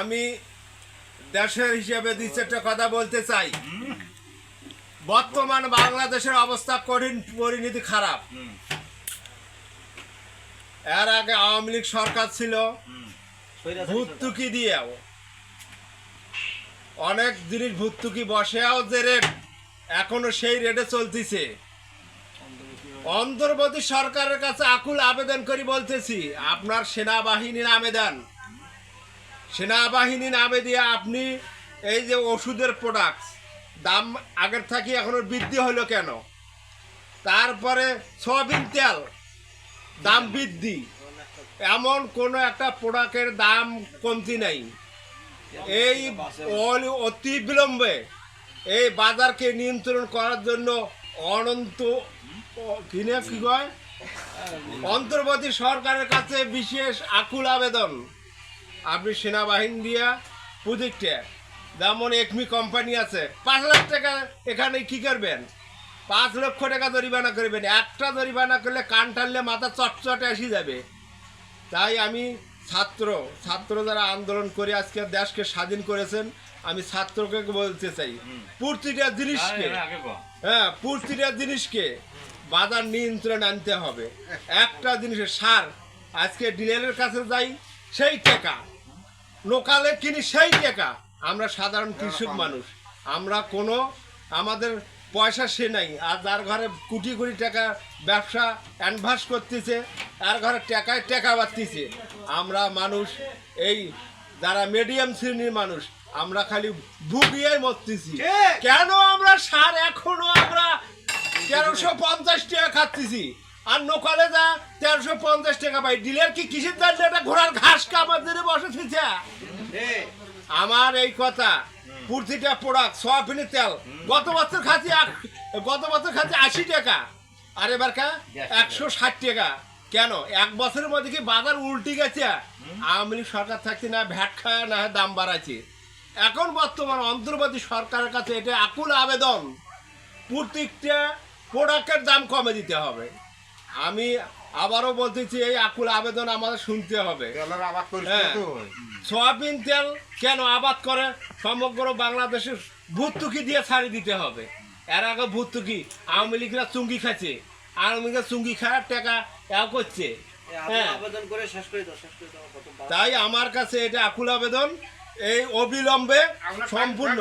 আমি দেশের হিসেবে দুই চারটা কথা বলতে চাই। বর্তমান বাংলাদেশের অবস্থা কঠিন পরিণতি খারাপ। এর আগে আওয়ামী লীগ সরকার ছিল। ভুতুকি দিয়েও। অনেক জিনিস ভুতুকি বসেও যে রেট এখনও সেই রেটে চলতেছে। অন্তর্বর্তী সরকারের কাছে আকুল আবেদন করি বলতেছি, আপনার সেনাবাহিনীর নামে দেন সেনাবাহিনী নামে দিয়ে আপনি এই যে ওষুধের প্রোডাক্ট দাম আগের থাকি এখনও বৃদ্ধি হলো কেন? তারপরে সয়াবিন তেল, দাম বৃদ্ধি। এমন কোনো একটা প্রোডাক্টের দাম কমতি নাই। এই অতি বিলম্বে এই বাজারকে নিয়ন্ত্রণ করার জন্য অনন্ত কিনে কি কয় অন্তর্বর্তী সরকারের কাছে বিশেষ আকুল আবেদন। আপনি সেনাবাহিনী দিয়া প্রজেক্টে যেমন একমি কোম্পানি আছে, পাঁচ লাখ টাকা এখানে কি করবেন? পাঁচ লক্ষ টাকা জরিমানা করবেন। একটা জরিমানা করলে কান টানলে মাথা চটচটে এসে যাবে। তাই আমি ছাত্র ছাত্র যারা আন্দোলন করে আজকে দেশকে স্বাধীন করেছেন আমি ছাত্রকে বলতে চাই প্রতিটা জিনিসকে। হ্যাঁ প্রতিটা জিনিসকে বাজার নিয়ন্ত্রণ আনতে হবে। একটা জিনিসের সার আজকে ডিলারের কাছে যাই সেই টাকা। লোকালে কিনি সেই টাকা। আমরা সাধারণ কৃষক মানুষ। আমরা কোনো আমাদের পয়সা সে নাই। আর যার ঘরে কোটি কোটি টাকা ব্যবসা অ্যাডভান্স করতেছে আর ঘরে টাকায় টাকা বাড়তেছে আমরা মানুষ এই যারা মিডিয়াম শ্রেণির মানুষ আমরা খালি ভুগিয়ে মরতেছি। কেন আমরা সার এখনও আমরা তেরোশো পঞ্চাশ টাকা খাচ্ছি আর নোকালে যা তেরোশো পঞ্চাশ টাকা পাই। ডিলের কি কিসের জন্য একটা ঘোড়ার ঘাস জন্য বসেছে আমার এই কথা প্রতিটা প্রোডাক্ট সয়াবিনের তেল। গত বছর খাচ্ছি গত বছর খাচ্ছি আশি টাকা। আর এবার কা একশো ষাট টাকা। কেন? এক বছরের মধ্যে কি বাজার উল্টে গেছে? আওয়ামী লীগ সরকার থাকতে না ভ্যাট খায় না দাম বাড়াচ্ছে এখন বর্তমান অন্তর্বর্তী সরকারের কাছে এটা আকুল আবেদন। প্রত্যেকটা প্রোডাক্টের দাম কমে দিতে হবে। আমি আবারও বলতেছি এই আকুল আবেদন আমাদের শুনতে হবে। হ্যাঁ। সয়াবিন তেল কেন আবাদ করে? সমগ্র বাংলাদেশের ভুতুকি দিয়ে ছাড়ি দিতে হবে। এর আগে ভুতুকি আওয়ামী লীগরা চুঙ্গি খাচ্ছে। আওয়ামী লীগরা চুঙ্গি খাওয়ার টাকা এও করছে। হ্যাঁ। আবেদন করে শেষ করে দাও শেষ করে দাও তাই আমার কাছে এটা আকুল আবেদন। এই অবিলম্বে সম্পূর্ণ।